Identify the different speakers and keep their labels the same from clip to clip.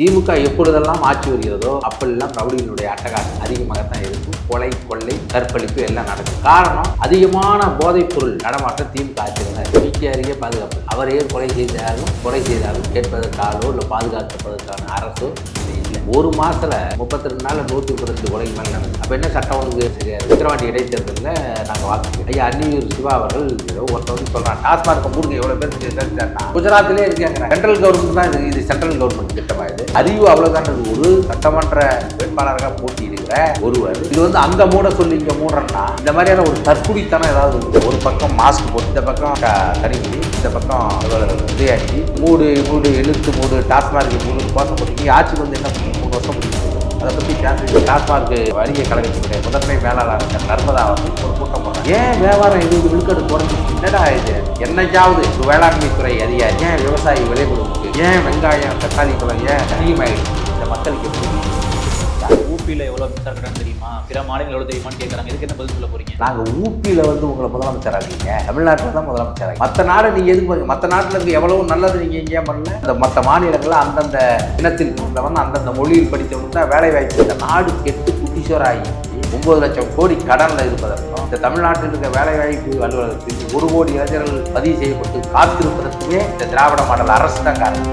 Speaker 1: திமுக எப்பொழுதெல்லாம் ஆட்சி வருகிறதோ அப்பெல்லாம் ரவுடிகளுடைய அட்டகாசம் அதிகமாகத்தான் இருக்கும். கொலை கொள்ளை கற்பழிப்பு எல்லாம் நடக்கும். காரணம் அதிகமான போதைப் பொருள் நடமாட்டம் திமுக ஆட்சியில் வீட்டிலேயே பாதுகாப்பு. அவரையே கொலை செய்தாலும் கொலை செய்தாலும் கேட்பதற்காகவோ இல்லை பாதுகாக்கப்படுவதற்கான அரசோ இல்லை. ஒரு மாசத்துல முப்பத்தி ரெண்டு நாள் நூத்தி முப்பத்தி கொலைக்கு மேலே நடக்கும் அப்ப என்ன சட்டம் ஒழுங்கு சரியாது விக்கிரவாண்டி இடைத்தேர்தலில் நாங்கள் வாக்கு ஐயா அன்னியூர் சிவா அவர்கள் ஏதோ ஒருத்தவங்க வந்து சொல்கிறான் டாஸ்மார்க் மூடுங்க எவ்வளோ பேர் குஜராத்திலே இருக்காங்க. சென்ட்ரல் கவர்மெண்ட் தான் இது இது சென்ட்ரல் கவர்மெண்ட் திட்டமா இது. அறிவு அவ்வளவுதான் ஒரு சட்டமன்ற வேட்பாளராக போட்டியிடுகிற ஒருவர். இது வந்து அந்த மூட சொல்லி இங்க மூடுறேன்னா இந்த மாதிரியான ஒரு தற்குடித்தனம் ஏதாவது ஒரு பக்கம் மாஸ்க் போட்டு இந்த பக்கம் க- கனிமொழி இந்த பக்கம் உதயாண்டி மூடு மூடு எழுத்து மூடு டாஸ்மார்க் மூடு கோஷம் போட்டு ஆட்சிக்கு வந்து என்ன பண்ணணும்? மூணு வருஷம் முடியும் அதை பற்றி பேசுறது டாஸ்மார்க் வணிக கழகத்தினுடைய முதன்மை மேலாளர் நர்மதா வந்து ஒரு கூட்டம் போடுறாங்க ஏன் வியாபாரம் இது விழுக்காடு குறைஞ்சி என்னடா இது? என்னைக்காவது வேளாண்மை துறை அதிகாரி ஏன் விவசாயி விலை ஏன் வெங்காயம் தக்காளி பழம் ஏன் அதிகமாயிடுச்சு? இந்த மக்களுக்கு எப்படி
Speaker 2: ஊபியில் எவ்வளோ மின்சார கட்டணம் தெரியுமா? பிற மாநிலங்கள் எவ்வளோ தெரியுமான்னு கேட்குறாங்க இதுக்கு என்ன பதில் சொல்ல போறீங்க?
Speaker 1: நாங்கள் ஊப்பியில் வந்து உங்களை முதலமைச்சர் ஆகீங்க தமிழ்நாட்டில் தான் முதலமைச்சர் ஆகி மற்ற நாடு நீங்கள் எதுக்கு மற்ற நாட்டில் இருக்க எவ்வளவு நல்லது நீங்கள் எங்கேயே பண்ணல? இந்த மற்ற மாநிலங்களில் அந்தந்த இனத்தில் பிறந்தவன் அந்தந்த மொழியில் படித்தவனுக்கு தான் வேலை வாய்ப்பு இந்த நாடு கெட்டு குட்டிச்சோராகி ஒன்பது லட்சம் கோடி கடனில் இருப்பதற்கும் இந்த தமிழ்நாட்டில் இருக்க வேலைவாய்ப்பு அலுவலகத்தில் ஒரு கோடி இளைஞர்கள் பதிவு செய்யப்பட்டு காத்திருப்பதற்குமே இந்த திராவிட மாடல் அரசு தான் காரணம்.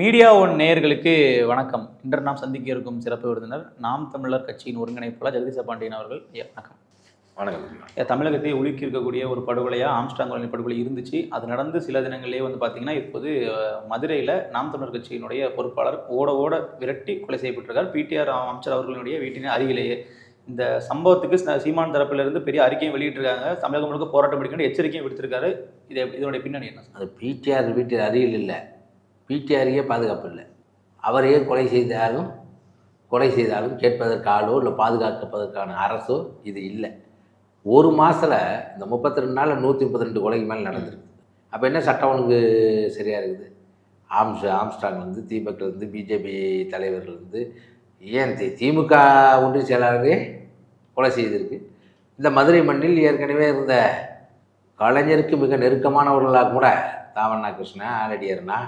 Speaker 2: மீடியா ஒன் நேயர்களுக்கு வணக்கம். இன்று நாம் சந்திக்க இருக்கும் சிறப்பு விருந்தினர் நாம் தமிழர் கட்சியின் ஒருங்கிணைப்பாளர் ஜெகதீச பாண்டியன் அவர்கள். ஐயா வணக்கம்.
Speaker 1: வணக்கம்
Speaker 2: தமிழகத்தை உலுக்கி இருக்கக்கூடிய ஒரு படுகொலையா ஆம்ஸ்டாங் காலனி படுகொலை இருந்துச்சு. அது நடந்து சில தினங்களிலே வந்து பார்த்தீங்கன்னா இப்போது மதுரையில் நாம் தமிழர் கட்சியினுடைய பொறுப்பாளர் ஓட ஓட விரட்டி கொலை செய்யப்பட்டிருக்கார். பிடிஆர் அமைச்சர் அவர்களுடைய வீட்டின் அருகிலேயே. இந்த சம்பவத்துக்கு சீமான் தரப்பிலிருந்து பெரிய அறிக்கையும் வெளியிட்டிருக்காங்க. தமிழகம் முழுக்க போராட்டம் பிடிக்கணும் எச்சரிக்கையும் விடுத்திருக்காரு. இது இதனுடைய பின்னணி என்ன?
Speaker 1: அது பிடிஆர் வீட்டு அருகில் இல்லை. பிடிஆருக்கே பாதுகாப்பு இல்லை. அவரையே கொலை செய்தாலும் கொலை செய்தாலும் கேட்பதற்கு ஆளோ இல்லை பாதுகாப்பதற்கான அரசோ இது இல்லை. ஒரு மாதத்தில் இந்த முப்பத்தி ரெண்டு நாளில் நூற்றி முப்பத்தி ரெண்டு கொலைக்கு மேலே நடந்திருக்கு. அப்போ என்ன சட்டம் அவனுக்கு சரியாக இருக்குது? ஆம்ஸ் ஆம்ஸ்டாங்லேருந்து திமுகலேருந்து பிஜேபி தலைவர்கள்லேருந்து ஏன் தி திமுக ஒன்றிய செயலாளரே கொலை செய்திருக்கு? இந்த மதுரை மண்ணில் ஏற்கனவே இருந்த கலைஞருக்கு மிக நெருக்கமானவர்களாக கூட தாமண்ணா கிருஷ்ணா ஆலடியர்னா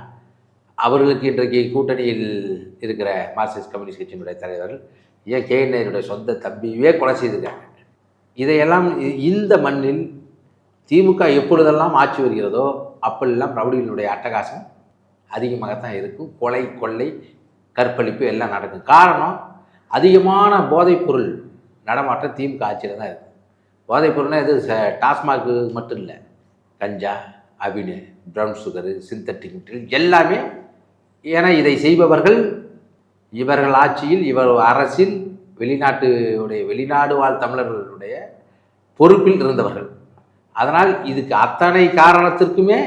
Speaker 1: அவர்களுக்கு இன்றைக்கு கூட்டணியில் இருக்கிற மார்க்சிஸ்ட் கம்யூனிஸ்ட் கட்சியினுடைய தலைவர்கள் ஏன் கே நேருடைய சொந்த தம்பியே கொலை செய்திருக்காங்க. இதையெல்லாம் இ- இந்த மண்ணில் திமுக எப்பொழுதெல்லாம் ஆட்சி வருகிறதோ அப்பெல்லாம் ரவுடிகளுடைய அட்டகாசம் அதிகமாகத்தான் இருக்கும். கொலை கொள்ளை கற்பழிப்பு எல்லாம் நடக்கும். காரணம் அதிகமான போதைப்பொருள் நடமாட்டம் திமுக ஆட்சியில் தான் இருக்குது போதைப்பொருள்னா இது ச- டாஸ்மாக் மட்டும் இல்லை. கஞ்சா அபினு ப்ரௌன் சுகரு சிந்தட்டிக் மெட்டீரியல் எல்லாமே ஏன்னா இதை செய்பவர்கள் இவர்கள் ஆட்சியில் இவர் அரசில் வெளிநாட்டுடைய வெளிநாடு வாழ் தமிழர்களுடைய பொறுப்பில் இருந்தவர்கள். அதனால் இதுக்கு அத்தனை காரணத்திற்குமே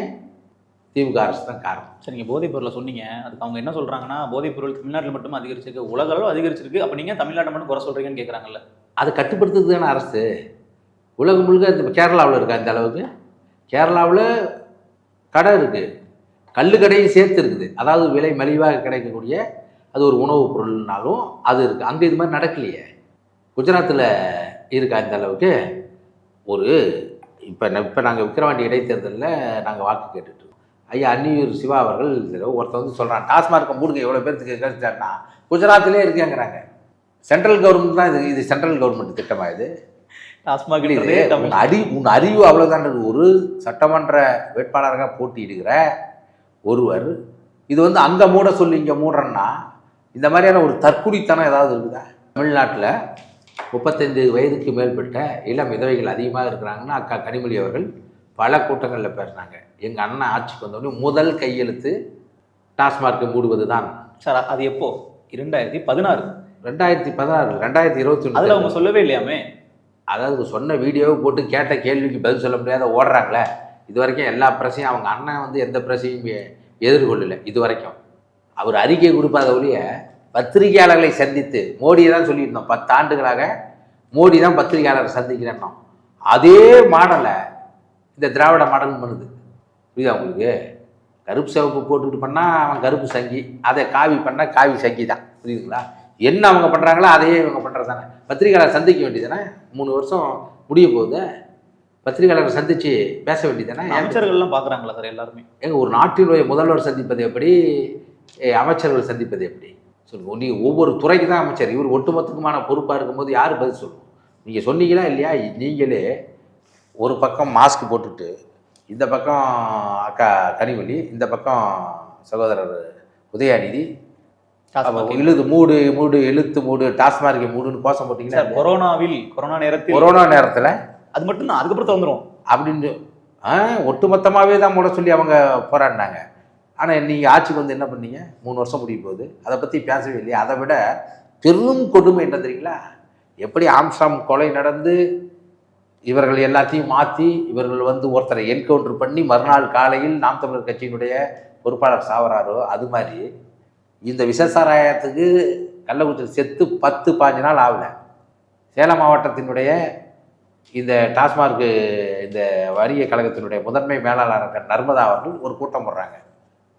Speaker 1: திமுக அரசு தான் காரணம்.
Speaker 2: சரி நீங்கள் போதைப் பொருளை சொன்னீங்க. அதுக்கு அவங்க என்ன சொல்றாங்கன்னா போதைப் பொருள் தமிழ்நாட்டில் மட்டும் அதிகரிச்சிருக்கு உலக அளவு அதிகரிச்சிருக்கு. அப்போ நீங்கள் தமிழ்நாட்டை மட்டும் குறை சொல்றீங்கன்னு கேட்குறாங்கல்ல
Speaker 1: அது கட்டுப்படுத்துறது தானே அரசு. உலகம் முழுக்க இந்த கேரளாவில் இருக்கா இந்த அளவுக்கு? கேரளாவில் கடை இருக்குது கல்லு கடையும் சேர்த்து இருக்குது. அதாவது விலை மலிவாக கிடைக்கக்கூடிய அது ஒரு உணவுப் பொருள்னாலும் அது இருக்குது அங்கே இது மாதிரி நடக்கலையே. குஜராத்தில் இருக்கா இந்த அளவுக்கு? ஒரு இப்போ இப்போ நாங்கள் விக்கிரவாண்டி இடைத்தேர்தலில் நாங்கள் வாக்கு கேட்டுட்டு இருக்கோம். ஐயா அன்னியூர் சிவா அவர்கள் ஒருத்தர் வந்து சொல்கிறான் டாஸ்மார்க்கை மூடுங்க எவ்வளோ பேர்த்துக்கு கிடைச்சாருன்னா குஜராத்திலே இருக்கேங்கிறாங்க. சென்ட்ரல் கவர்மெண்ட் தான் இது இது சென்ட்ரல் கவர்மெண்ட் திட்டமா இது?
Speaker 2: டாஸ்மாக்
Speaker 1: இது உன் அறி உன் அறிவு அவ்வளோதான் ஒரு சட்டமன்ற வேட்பாளராக போட்டியிடுகிற ஒருவர் இது வந்து அங்கே மூட சொல்லி இங்கே மூடுறேன்னா இந்த மாதிரியான ஒரு தற்குடித்தனம் ஏதாவது இருக்குதா? தமிழ்நாட்டில் முப்பத்தைந்து வயதுக்கு மேற்பட்ட இளம் விதவைகள் அதிகமாக இருக்கிறாங்கன்னா அக்கா கனிமொழி அவர்கள் பல கூட்டங்களில் பேசுனாங்க எங்கள் அண்ணன் ஆட்சிக்கு வந்தோடனே முதல் கையெழுத்து டாஸ்மார்க்கை மூடுவது தான்
Speaker 2: சார் அது எப்போ? இரண்டாயிரத்தி பதினாறு.
Speaker 1: ரெண்டாயிரத்தி பதினாறு ரெண்டாயிரத்தி இருபத்தி
Speaker 2: அதில் அவங்க
Speaker 1: ஒன்று
Speaker 2: சொல்லவே இல்லையாமே?
Speaker 1: அதாவது சொன்ன வீடியோவை போட்டு கேட்ட கேள்விக்கு பதில் சொல்ல முடியாத ஓடுறாங்களே. இது வரைக்கும் எல்லா பிரச்சனையும் அவங்க அண்ணன் வந்து எந்த பிரச்சனையும் எதிர்கொள்ளலை இது வரைக்கும். அவர் அறிக்கை கொடுப்பாத ஒழிய பத்திரிகையாளர்களை சந்தித்து மோடியை தான் சொல்லியிருந்தோம். பத்து ஆண்டுகளாக மோடி தான் பத்திரிகையாளரை சந்திக்கிறேன்னோம் அதே மாடலை இந்த திராவிட மாடல் பண்ணுது. புரியுதா உங்களுக்கு? கருப்பு சிவப்பு போட்டுக்கிட்டு பண்ணால் அவன் கருப்பு சங்கி அதை காவி பண்ணால் காவி சங்கி தான். புரியுதுங்களா? என்ன அவங்க பண்ணுறாங்களோ அதையே இவங்க பண்ணுறது தானே. பத்திரிகையாளர் சந்திக்க வேண்டியதானே மூணு வருஷம் முடிய போகுது. பத்திரிகையாளரை சந்தித்து பேச வேண்டியதானே
Speaker 2: அமைச்சர்கள்லாம் பார்க்குறாங்களா சார் எல்லாருமே?
Speaker 1: ஏங்க ஒரு நாட்டினுடைய முதல்வர் சந்திப்பது எப்படி? அமைச்சர்கள் சந்திப்பது எப்படி? சொல்லுங்க. நீ ஒவ்வொரு துறைக்கு தான் அமைச்சர். இவர் ஒட்டுமொத்தமான பொறுப்பாக இருக்கும்போது யார் பதில் சொல்லணும் நீங்கள் சொன்னீங்களா இல்லையா? நீங்களே ஒரு பக்கம் மாஸ்க் போட்டுட்டு இந்த பக்கம் அக்கா கனிமொழி இந்த பக்கம் சகோதரர் உதயாநிதி இழுது மூடு மூடு இழுத்து மூடு டாஸ்மார்க்கை மூடுன்னு கோஷம் போட்டிங்கன்னா
Speaker 2: கொரோனாவில் கொரோனா நேரத்தில்
Speaker 1: கொரோனா நேரத்தில்?
Speaker 2: அது மட்டும் தான் அதுக்கப்புறம் வந்துடும்
Speaker 1: அப்படின்னு ஒட்டுமொத்தமாகவே தான் மூட சொல்லி அவங்க போராடினாங்க. ஆனால் நீங்கள் ஆட்சிக்கு வந்து என்ன பண்ணீங்க? மூணு வருஷம் முடிய போகுது. அதை பற்றி பேசவே இல்லையா. அதை விட பெரும் கொடுமை என்ன தெரியுங்களா? எப்படி ஆம்ஸ்டாம் கொலை நடந்து இவர்கள் எல்லாத்தையும் மாற்றி இவர்கள் வந்து ஒருத்தரை என்கவுண்டர் பண்ணி மறுநாள் காலையில் நாம் தமிழர் கட்சியினுடைய பொறுப்பாளர் சாவராரோ அது மாதிரி இந்த விஷசாராயத்துக்கு கள்ளக்குறிச்சியில் செத்து பத்து பாஞ்சு நாள் ஆகல. சேலம் மாவட்டத்தினுடைய இந்த டாஸ்மார்க்கு இந்த வரிய கழகத்தினுடைய முதன்மை மேலாளர் நர்மதா அவர்கள் ஒரு கூட்டம் போடுறாங்க.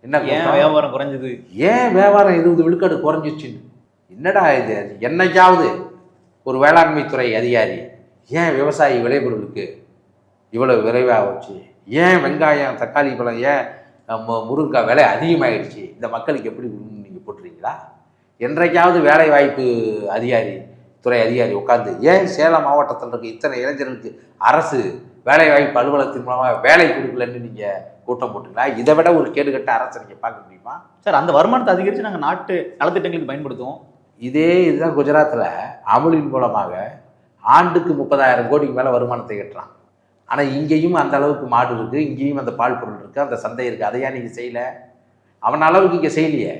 Speaker 1: என்ன
Speaker 2: ஏன்? வியாபாரம் குறைஞ்சது?
Speaker 1: ஏன் வியாபாரம் இருபது விழுக்காடு குறைஞ்சிச்சுன்னு? என்னடா இது? என்னைக்காவது ஒரு வேளாண்மை துறை அதிகாரி ஏன் விவசாயி விளைபொருளுக்கு இவ்வளவு விரைவாக வச்சு ஏன் வெங்காயம் தக்காளி பழம் ஏன் நம்ம முருங்கைக்காய் விலை அதிகமாகிடுச்சு இந்த மக்களுக்கு எப்படி நீங்கள் போட்டுறீங்களா? என்றைக்காவது வேலை வாய்ப்பு அதிகாரி துறை அதிகாரி உட்காந்து ஏன் சேலம் மாவட்டத்தில் இருக்க இத்தனை இளைஞர்களுக்கு அரசு வேலை வாய்ப்பு அலுவலகத்தின் மூலமாக வேலை கொடுக்கலன்னு நீங்கள் கூட்டம் போட்டுங்களா இதை விட ஒரு கேடுகட்ட அரசை நீங்கள் பார்க்க முடியுமா?
Speaker 2: சார் அந்த வருமானத்தை அதிகரித்து நாங்கள் நாட்டு நலத்திட்டங்களுக்கு பயன்படுத்துவோம்.
Speaker 1: இதே இதுதான் குஜராத்தில் அமுலின் மூலமாக ஆண்டுக்கு முப்பதாயிரம் கோடிக்கு மேலே வருமானத்தை கட்டுறான் ஆனால் இங்கேயும் அந்த அளவுக்கு மாடு இருக்குது இங்கேயும் அந்த பால் பொருள் இருக்குது அந்த சந்தை இருக்குது அதையா நீங்கள் செய்யலை? அவன் அளவுக்கு இங்கே செய்யலையே.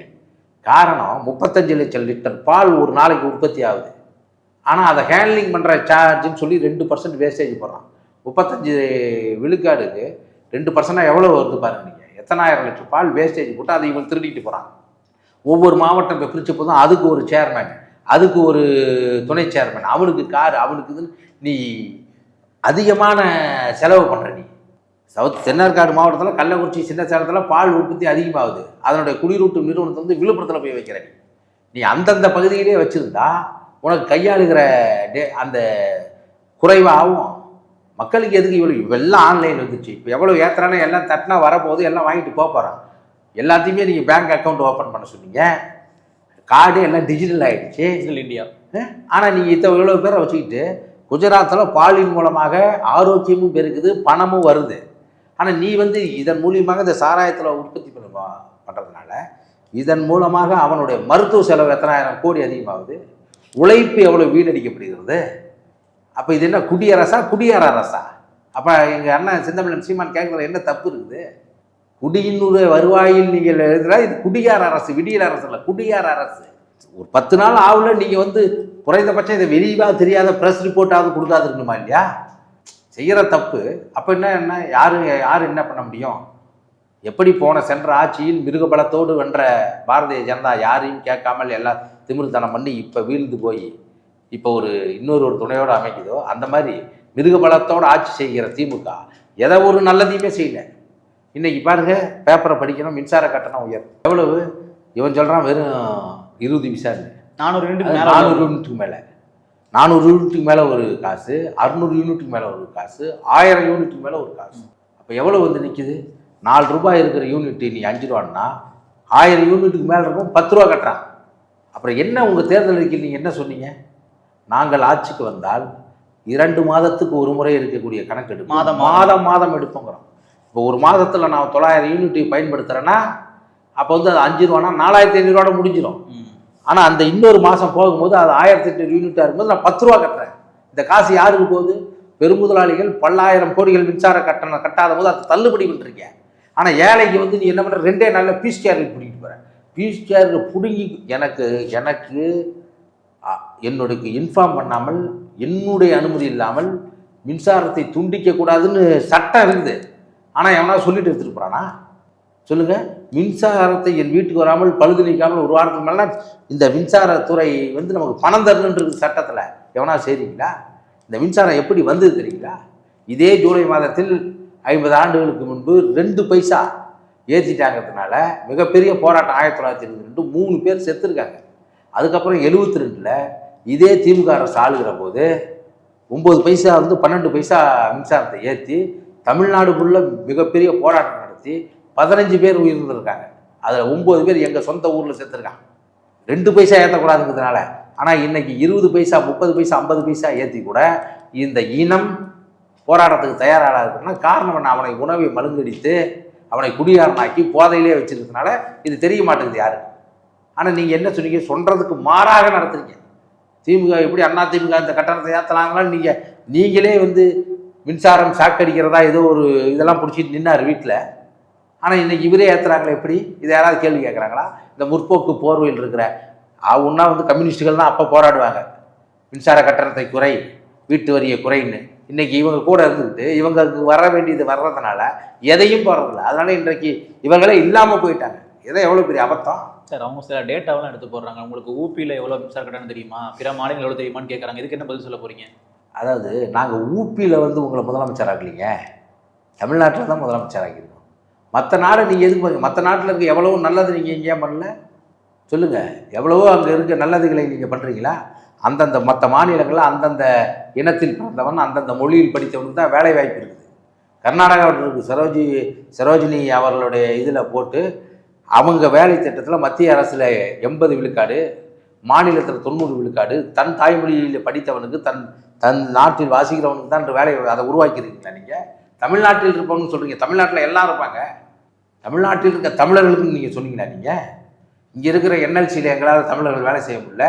Speaker 1: காரணம் முப்பத்தஞ்சு லட்சம் லிட்டர் பால் ஒரு நாளைக்கு உற்பத்தி ஆகுது. ஆனால் அதை ஹேண்ட்லிங் பண்ணுற சார்ஜுன்னு சொல்லி ரெண்டு பர்சன்ட் வேஸ்டேஜ் போடுறான். முப்பத்தஞ்சு விழுக்காடுக்கு ரெண்டு பர்சனாக எவ்வளோ வருது பாருங்க நீங்கள் எத்தனாயிரம் லட்சம் பால் வேஸ்டேஜ் போட்டு அதை இவங்க திருடிட்டு போகிறாங்க ஒவ்வொரு மாவட்டம் இப்போ பிரிச்ச போதும் அதுக்கு ஒரு சேர்மேன் அதுக்கு ஒரு துணை சேர்மேன் அவனுக்கு கார் அவனுக்கு இதுன்னு நீ அதிகமான செலவு பண்ணுற நீ. சவுத் தென்னார்காடு மாவட்டத்தில் கள்ளக்குறிச்சி சின்ன சேலத்தில் பால் உற்பத்தி அதிகமாகுது. அதனுடைய குடிரூட்டும் நிறுவனத்தை வந்து விழுப்புரத்தில் போய் வைக்கிற நீ அந்தந்த பகுதியிலே வச்சுருந்தா உனக்கு கையாளுகிற டே அந்த குறைவாகவும் மக்களுக்கு எதுக்கு இவ்வளோ இவெல்லாம் ஆன்லைன் வந்துச்சு. இப்போ எவ்வளோ ஏற்றுறானோ எல்லாம் தட்டினா வரப்போகுது எல்லாம் வாங்கிட்டு போக போகிறான் எல்லாத்தையுமே நீங்கள் பேங்க் அக்கௌண்ட் ஓப்பன் பண்ண சொன்னீங்க. கார்டு எல்லாம் டிஜிட்டல் ஆகிடுச்சு
Speaker 2: டிஜிட்டல் இந்தியா
Speaker 1: ஆனால் நீங்கள் இத்த இவ்வளோ பேரை வச்சுக்கிட்டு குஜராத்தில் பாலின் மூலமாக ஆரோக்கியமும் பெருக்குது பணமும் வருது. ஆனால் நீ வந்து இதன் மூலியமாக இந்த சாராயத்தில் உற்பத்தி பண்ண பண்ணுறதுனால இதன் மூலமாக அவனுடைய மருத்துவ செலவு எத்தனாயிரம் கோடி அதிகமாகுது. உழைப்பு எவ்வளோ வீணடிக்கப்படுகிறது? அப்போ இது என்ன குடியரசா? குடியார அரசா? அப்போ எங்கள் அண்ணன் சிந்தமிழன் சீமான் கேட்குறது என்ன தப்பு இருக்குது? குடியினுடைய வருவாயில் நீங்கள் எழுதுறா இது குடியார அரசு விடியல் அரசு இல்லை குடியார அரசு. ஒரு பத்து நாள் ஆகல நீங்கள் வந்து குறைந்தபட்சம் இதை வெளியாக தெரியாத ப்ரெஸ் ரிப்போர்ட்டாவது கொடுக்காதுருக்கணுமா இல்லையா? செய்கிற தப்பு. அப்போ என்ன என்ன யார் யார் என்ன பண்ண முடியும்? எப்படி போன சென்ற ஆட்சியில் மிருகபலத்தோடு வென்ற பாரதிய ஜனதா யாரையும் கேட்காமல் எல்லாம் திமிர்தனம் பண்ணி இப்போ வீழ்ந்து போய் இப்போ ஒரு இன்னொரு ஒரு துணையோடு அமைக்குதோ அந்த மாதிரி மிருகபலத்தோடு ஆட்சி செய்கிற திமுக எதை ஒரு நல்லதையுமே செய்யல. இன்னைக்கு பாருங்க பேப்பரை படிக்கணும் மின்சார கட்டணம் உயர். எவ்வளவு? இவன் சொல்கிறான் வெறும் இருபது விசாரணை.
Speaker 2: நானூறு மேலே
Speaker 1: நானூறு யூனிட்டுக்கு மேலே. நானூறு யூனிட்டுக்கு மேலே ஒரு காசு அறுநூறு யூனிட்டுக்கு மேலே ஒரு காசு ஆயிரம் யூனிட்டுக்கு மேலே ஒரு காசு. அப்போ எவ்வளோ வந்து நிற்கிது நாலு ரூபாய் இருக்கிற யூனிட் நீ அஞ்சு ரூபான்னா ஆயிரம் யூனிட்டுக்கு மேலே இருக்கும் பத்து ரூபா கட்டுறான். அப்புறம் என்ன உங்கள் தேர்தல் நீங்கள் என்ன சொன்னீங்க? நாங்கள் ஆட்சிக்கு வந்தால் இரண்டு மாதத்துக்கு ஒரு முறை இருக்கக்கூடிய கணக்கெடுப்பு.
Speaker 2: மாதம்
Speaker 1: மாதம். மாதம் எடுப்போங்கிறோம் இப்போ ஒரு மாதத்தில் நான் தொள்ளாயிரம் யூனிட் பயன்படுத்துகிறேன்னா அப்போ வந்து அது அஞ்சு ரூபானா நாலாயிரத்தி ஐநூறுவாட முடிஞ்சிடும். ஆனால் அந்த இன்னொரு மாதம் போகும்போது அது ஆயிரத்தி எட்நூறு யூனிட்டாக இருக்கும்போது நான் பத்து ரூபா கட்டுறேன். இந்த காசு யாருக்கு போகுது? பெருமுதலாளிகள் பல்லாயிரம் கோடிகள் மின்சார கட்டணம் கட்டாத போது அதை தள்ளுபடி பண்ணிருக்க ஆனால் ஏழைக்கு வந்து நீ என்ன பண்ணுற ரெண்டே நாளில் பீஸ் கேரில் பிடிக்கிட்டு போகிறேன் பீஸ் கேரில் பிடுங்கி எனக்கு எனக்கு என்னுடைய இன்ஃபார்ம் பண்ணாமல் என்னுடைய அனுமதி இல்லாமல் மின்சாரத்தை துண்டிக்கக்கூடாதுன்னு சட்டம் இருக்குது. ஆனால் எவனா சொல்லிட்டு எடுத்துட்டு போகிறானா மின்சாரத்தை என் வீட்டுக்கு வராமல் பழுது நீக்காமல் ஒரு வாரத்துக்கு மேலே இந்த மின்சாரத்துறை வந்து நமக்கு பணம் தரணுன்றது சட்டத்தில். எவனா செய்றீங்களா? இந்த மின்சாரம் எப்படி வந்தது தெரியுங்களா? இதே ஜூலை மாதத்தில் ஐம்பது ஆண்டுகளுக்கு முன்பு ரெண்டு பைசா ஏற்றிட்டாங்கிறதுனால மிகப்பெரிய போராட்டம் ஆயிரத்தி தொள்ளாயிரத்தி இருபத்தி ரெண்டு மூணு பேர் செத்துருக்காங்க. அதுக்கப்புறம் எழுபத்தி ரெண்டில் இதே திமுக அரசு ஆளுகிற போது ஒம்பது பைசா வந்து பன்னெண்டு பைசா மின்சாரத்தை ஏற்றி தமிழ்நாடு ஃபுல்லாக மிகப்பெரிய போராட்டம் நடத்தி பதினஞ்சு பேர் உயிர்ந்திருக்காங்க அதில் ஒம்பது பேர் எங்கள் சொந்த ஊரில் செத்துருக்காங்க. ரெண்டு பைசா ஏற்றக்கூடாதுங்கிறதுனால ஆனால் இன்னைக்கு இருபது பைசா முப்பது பைசா ஐம்பது பைசா ஏற்றி கூட இந்த இனம் போராட்டத்துக்கு தயாராக இருக்குன்னா காரணம் என்ன? அவனை உணவை மழுங்கடித்து அவனை குடியாரனாக்கி போதையிலே வச்சிருக்கனால இது தெரிய மாட்டேங்குது யாருக்கு? ஆனால் நீங்கள் என்ன சொன்னீங்க? சொல்கிறதுக்கு மாறாக நடத்துறீங்க. திமுக எப்படி அண்ணா திமுக இந்த கட்டணத்தை ஏற்றலாங்களான்னு நீங்கள் நீங்களே வந்து மின்சாரம் சாக்கடிக்கிறதா ஏதோ ஒரு இதெல்லாம் பிடிச்சிட்டு நின்னார் வீட்டில் ஆனால் இன்னைக்கு இவரே ஏற்றுறாங்களே எப்படி? இதை யாராவது கேள்வி கேட்குறாங்களா இந்த முற்போக்கு போர்வையில் இருக்கிற அவன்னா வந்து கம்யூனிஸ்டுகள் தான் அப்போ போராடுவாங்க. மின்சார கட்டணத்தை குறை வீட்டு வரியை குறைன்னு. இன்னைக்கு இவங்க கூட இருந்துக்கிட்டு இவங்களுக்கு வர வேண்டியது வர்றதுனால எதையும் போடுறதில்ல அதனால இன்றைக்கு இவங்களே இல்லாமல் போயிட்டாங்க. இதை எவ்வளோ பெரிய அபத்தம்?
Speaker 2: சார் அவங்க சில டேட்டாவெல்லாம் எடுத்து போடுறாங்க. உங்களுக்கு ஊபியில் எவ்வளோ மின்சார கட்டணம் தெரியுமா? பிற மாநிலங்கள் எவ்வளோ தெரியுமான்னு கேட்குறாங்க இதுக்கு என்ன பதில் சொல்ல போறீங்க?
Speaker 1: அதாவது நாங்கள் ஊப்பியில் வந்து உங்களை முதலமைச்சர் ஆக்கலைங்க. தமிழ்நாட்டில் தான் முதலமைச்சர் ஆக்கியிருக்கோம். மற்ற நாடு நீங்கள் எதுக்கு மற்ற நாட்டில் இருக்க எவ்வளவோ நல்லது நீங்கள் எங்கேயா பண்ணல? சொல்லுங்கள் எவ்வளவோ அங்கே இருக்க நல்லதுகளை நீங்கள் பண்ணுறீங்களா அந்தந்த மற்ற மாநிலங்களில் அந்தந்த இனத்தில் பிறந்தவன் அந்தந்த மொழியில் படித்தவனுக்கு தான் வேலை வாய்ப்பு இருக்குது. கர்நாடகாவில் இருக்கு. சரோஜி சரோஜினி அவர்களுடைய இதில் போட்டு அவங்க வேலை திட்டத்தில் மத்திய அரசில் எண்பது விழுக்காடு மாநிலத்தில் தொண்ணூறு விழுக்காடு தன் தாய்மொழியில் படித்தவனுக்கு தன் தன் நாட்டில் வாசிக்கிறவனுக்கு தான் வேலை அதை உருவாக்கியிருக்கீங்களா நீங்கள் தமிழ்நாட்டில் இருப்பவங்க சொல்கிறீங்க தமிழ்நாட்டில் எல்லாம் இருப்பாங்க. தமிழ்நாட்டில் இருக்க தமிழர்களுக்குன்னு நீங்கள் சொன்னீங்களா நீங்கள் இங்கே இருக்கிற என்எல்சியில் எங்களால் தமிழர்கள் வேலை செய்ய முடியல.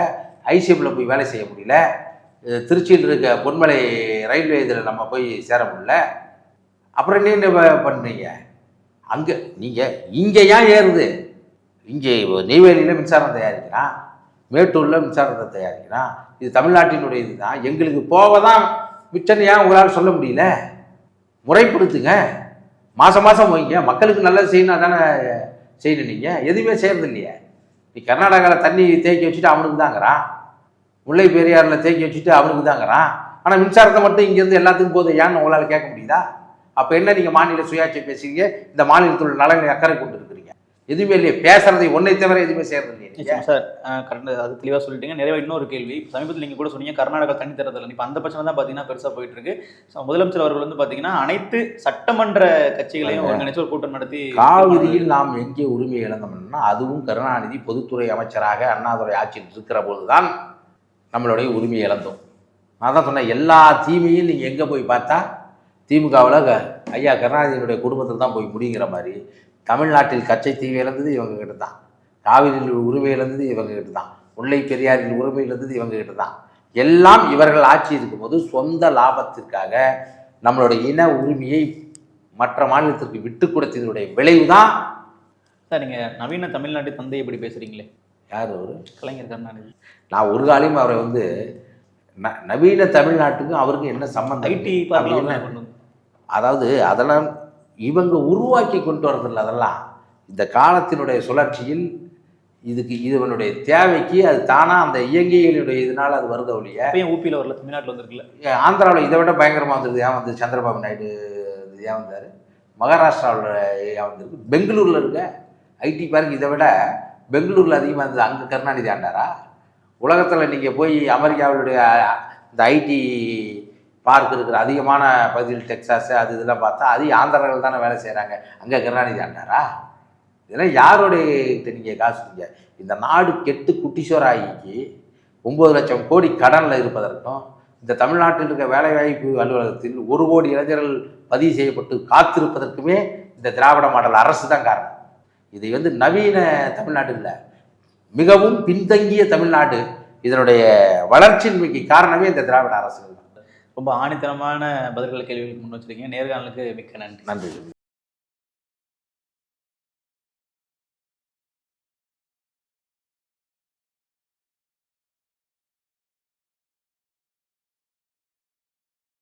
Speaker 1: ஐசிஎம்மில் போய் வேலை செய்ய முடியல. திருச்சியில் இருக்க பொன்மலை ரயில்வே இதில் நம்ம போய் சேர முடியல. அப்புறம் என்ன பண்ணுறீங்க பண்ணீங்க? அங்கே நீங்கள் இங்கே ஏன் ஏறுது? இங்கே நெய்வேலியில் மின்சாரம் தயாரிக்கிறான் மேட்டூரில் மின்சாரத்தை தயாரிக்கிறான் இது தமிழ்நாட்டினுடைய இதுதான். எங்களுக்கு போக தான் மிச்சம் ஏன் உங்களால் சொல்ல முடியல? முறைப்படுத்துங்க. மாதம் மாதம் வைங்க மக்களுக்கு நல்லது செய்யணும் தானே செய்யணும் நீங்கள் எதுவுமே செய்கிறது இல்லையே. நீ கர்நாடகாவில் தண்ணி தேக்கி வச்சுட்டு அவனுக்கு தாங்கிறான். முல்லை பெரியாரில் தேக்கி வச்சுட்டு அவனுக்கு தாங்கிறான். ஆனால் மின்சாரத்தை மட்டும் இங்கேருந்து எல்லாத்துக்கும் போதும் ஏன்னு உங்களால் கேட்க முடியுதா? அப்போ என்ன நீங்கள் மாநில சுயாட்சி பேசுறீங்க? இந்த மாநிலத்தோட நலனை அக்கறை கொண்டு இருக்கிறீங்க எதுவுமே இல்லையே. பேசுறதை ஒன்றை தவிர எதுவுமே செய்யறது இல்லையே
Speaker 2: சார். கரெக்டாக அது தெளிவாக சொல்லிட்டீங்க. நிறைய இன்னொரு கேள்வி. சமீபத்தில் நீங்கள் கூட சொன்னீங்க கர்நாடகா தனி தரத்தில் இப்போ அந்த பிரச்சனை தான் பார்த்தீங்கன்னா பெருசாக போயிட்டு இருக்கு முதலமைச்சர் அவர்கள் வந்து பார்த்தீங்கன்னா அனைத்து சட்டமன்ற கட்சிகளையும் ஒருங்கிணைச்சு ஒரு கூட்டம் நடத்தி
Speaker 1: காவிரியில் நாம் எங்கே உரிமை இழந்தோம்னா அதுவும் கருணாநிதி பொதுத்துறை அமைச்சராக அண்ணாதுரை ஆட்சியில் இருக்கிற போதுதான் நம்மளுடைய உரிமை இழந்தோம். நான் தான் சொன்னேன் எல்லா தீமையும் நீங்கள் எங்கே போய் பார்த்தா திமுகவில் ஐயா கருணாநிதியினுடைய குடும்பத்தில் தான் போய் முடிங்கிற மாதிரி தமிழ்நாட்டில் கச்சை தீவு இழந்தது இவங்க கிட்ட தான். காவிரியில் உரிமை இழந்தது இவங்க கிட்ட தான். முல்லை பெரியாரில் உரிமை இழந்தது இவங்க கிட்ட தான். எல்லாம் இவர்கள் ஆட்சி இருக்கும்போது சொந்த லாபத்திற்காக நம்மளுடைய இன உரிமையை மற்ற மாநிலத்திற்கு விட்டு கொடுத்ததனுடைய விளைவு தான்
Speaker 2: சார் நீங்கள் நவீன தமிழ்நாட்டு தந்தை எப்படி பேசுறீங்களே?
Speaker 1: யார் அவர்?
Speaker 2: கலைஞர் கருணாநிதி.
Speaker 1: நான் ஒரு காலையும் அவரை வந்து ந- நவீன தமிழ்நாட்டுக்கும் அவருக்கும் என்ன சம்பந்தம்?
Speaker 2: ஐடி
Speaker 1: அதாவது அதெல்லாம் இவங்க உருவாக்கி கொண்டு வரதில்ல அதெல்லாம். இந்த காலத்தினுடைய சுழற்சியில் இதுக்கு இதனுடைய தேவைக்கு அது தானாக அந்த இயங்கிகளுடைய இதனால் அது வருத ஒழிய.
Speaker 2: அப்பயும் ஊபியில் வரல? தமிழ்நாட்டில் வந்திருக்குல்ல.
Speaker 1: ஆந்திராவில் இதை விட பயங்கரமாக வந்தது ஏன் வந்து சந்திரபாபு நாயுடு ஏன் வந்தார்? மகாராஷ்டிராவில் ஏன் வந்திருக்கு? பெங்களூரில் இருக்க ஐடி பார்க் இதை விட பெங்களூரில் அதிகமாக இருந்தது. அங்கே கருணாநிதி ஆண்டாரா? உலகத்தில் நீங்கள் போய் அமெரிக்காவுடைய இந்த ஐடி பார்க் இருக்கிற அதிகமான பகுதியில் டெக்சாஸ் அது இதெல்லாம் பார்த்தா அது ஆந்திராவில் தானே வேலை செய்கிறாங்க அங்கே கருணாநிதி ஆண்டாரா? இதெல்லாம் யாருடைய நீங்கள் காசு காசுங்க இந்த நாடு கெட்டு குட்டிச்சோராகி ஒம்பது லட்சம் கோடி கடனில் இருப்பதற்கும் இந்த தமிழ்நாட்டில் இருக்க வேலைவாய்ப்பு அலுவலகத்தில் ஒரு கோடி இளைஞர்கள் பதிவு செய்யப்பட்டு காத்திருப்பதற்குமே இந்த திராவிட மாடல் அரசு தான் காரணம். இதை வந்து நவீன தமிழ்நாடு இல்லை மிகவும் பின்தங்கிய தமிழ்நாடு. இதனுடைய வளர்ச்சியின்மைக்கு காரணமே இந்த திராவிட அரசுகள் தான்.
Speaker 2: ரொம்ப ஆணித்தனமான பதில்கள் கேள்விகளுக்கு முன் வச்சிருக்கீங்க. நேர்காணலுக்கு மிக்க நன்றி.
Speaker 1: நன்றி.